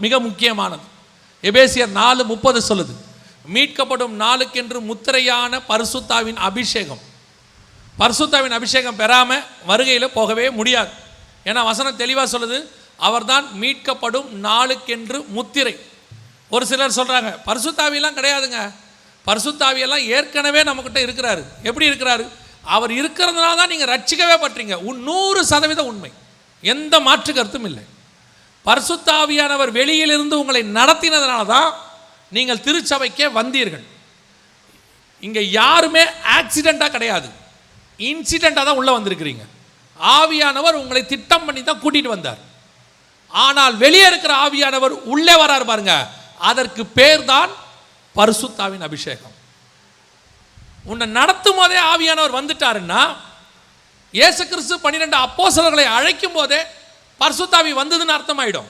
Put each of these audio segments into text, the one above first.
மிக முக்கியமானது. எபேசியர் நாலு முப்பது சொல்லுது. மீட்கப்படும் நாளுக்கென்று முத்திரையான பரிசுத்தாவின் அபிஷேகம். பரிசுத்தாவின் அபிஷேகம் பெறாமல் வருகையில் போகவே முடியாது. ஏன்னா வசனம் தெளிவாக சொல்லுது அவர்தான் மீட்கப்படும் நாளுக்கென்று முத்திரை. ஒரு சிலர் சொல்கிறாங்க பரிசுத்தாவியெல்லாம் கிடையாதுங்க. பரிசுத்தாவியெல்லாம் ஏற்கனவே நம்மக்கிட்ட இருக்கிறாரு. எப்படி இருக்கிறாரு? அவர் இருக்கிறதுனால தான் நீங்கள் ரட்சிக்கவே பற்றீங்க. நூறு சதவீத உண்மை. எந்த மாற்று கருத்தும் இல்லை. பரிசுத்தாவியானவர் வெளியிலிருந்து உங்களை நடத்தினதுனால தான் நீங்கள் திருச்சபைக்கே வந்தீர்கள். இங்கே யாருமே ஆக்சிடெண்ட்டாக கிடையாது. இன்சிடெண்ட்டாக தான் உள்ளே வந்திருக்கிறீங்க. ஆவியானவர் உங்களை திட்டம் பண்ணி தான் கூட்டிகிட்டு வந்தார். ஆனால் வெளியே இருக்கிற ஆவியானவர் உள்ளே வராரு பாருங்க. அதற்கு பேர் தான் பரிசுத்தாவின் அபிஷேகம். உன்னை நடத்தும் போதே ஆவியானவர் வந்துட்டாருன்னா இயேசு கிறிஸ்து பன்னிரெண்டு அப்போசலர்களை அழைக்கும் போதே பர்சுத்தாவி வந்ததுன்னு அர்த்தம் ஆகிடும்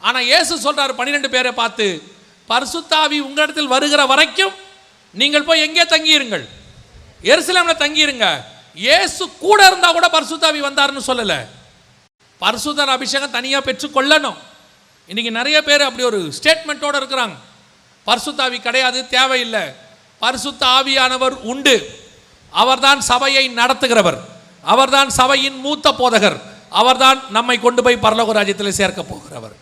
ஆனால் இயேசு சொல்றாரு பன்னிரெண்டு பேரை பார்த்து பர்சுத்தாவி உங்களிடத்தில் வருகிற வரைக்கும் நீங்கள் போய் எங்கே தங்கியிருங்கள்? எருசலேமில் தங்கியிருங்க. இயேசு கூட இருந்தா கூட பர்சுத்தாவி வந்தாருன்னு சொல்லலை. பரிசுத்தர் அபிஷேகம் தனியாக பெற்றுக்கொள்ளணும் இன்னைக்கு நிறைய பேர் அப்படி ஒரு ஸ்டேட்மெண்ட்டோடு இருக்கிறாங்க. பரிசுத்தாவி கிடையாது தேவையில்லை. பரிசுத்த ஆவியானவர் உண்டு. அவர்தான் சபையை நடத்துகிறவர். அவர்தான் சபையின் மூத்த போதகர். அவர்தான் நம்மை கொண்டு போய் பரலோக ராஜ்யத்தில் சேர்க்க போகிறவர்.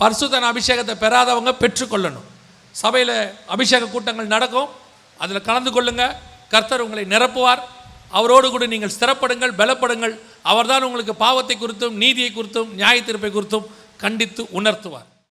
பரிசுத்தன் அபிஷேகத்தை பெறாதவங்க பெற்றுக்கொள்ளணும் சபையில் அபிஷேக கூட்டங்கள் நடக்கும். அதில் கலந்து கொள்ளுங்க. கர்த்தர் உங்களை நிரப்புவார். அவரோடு கூட நீங்கள் ஸ்திரப்படுங்கள் பலப்படுங்கள். அவர்தான் உங்களுக்கு பாவத்தை குறித்தும் நீதியை குறித்தும் நியாய குறித்தும் கண்டித்து உணர்த்துவார்.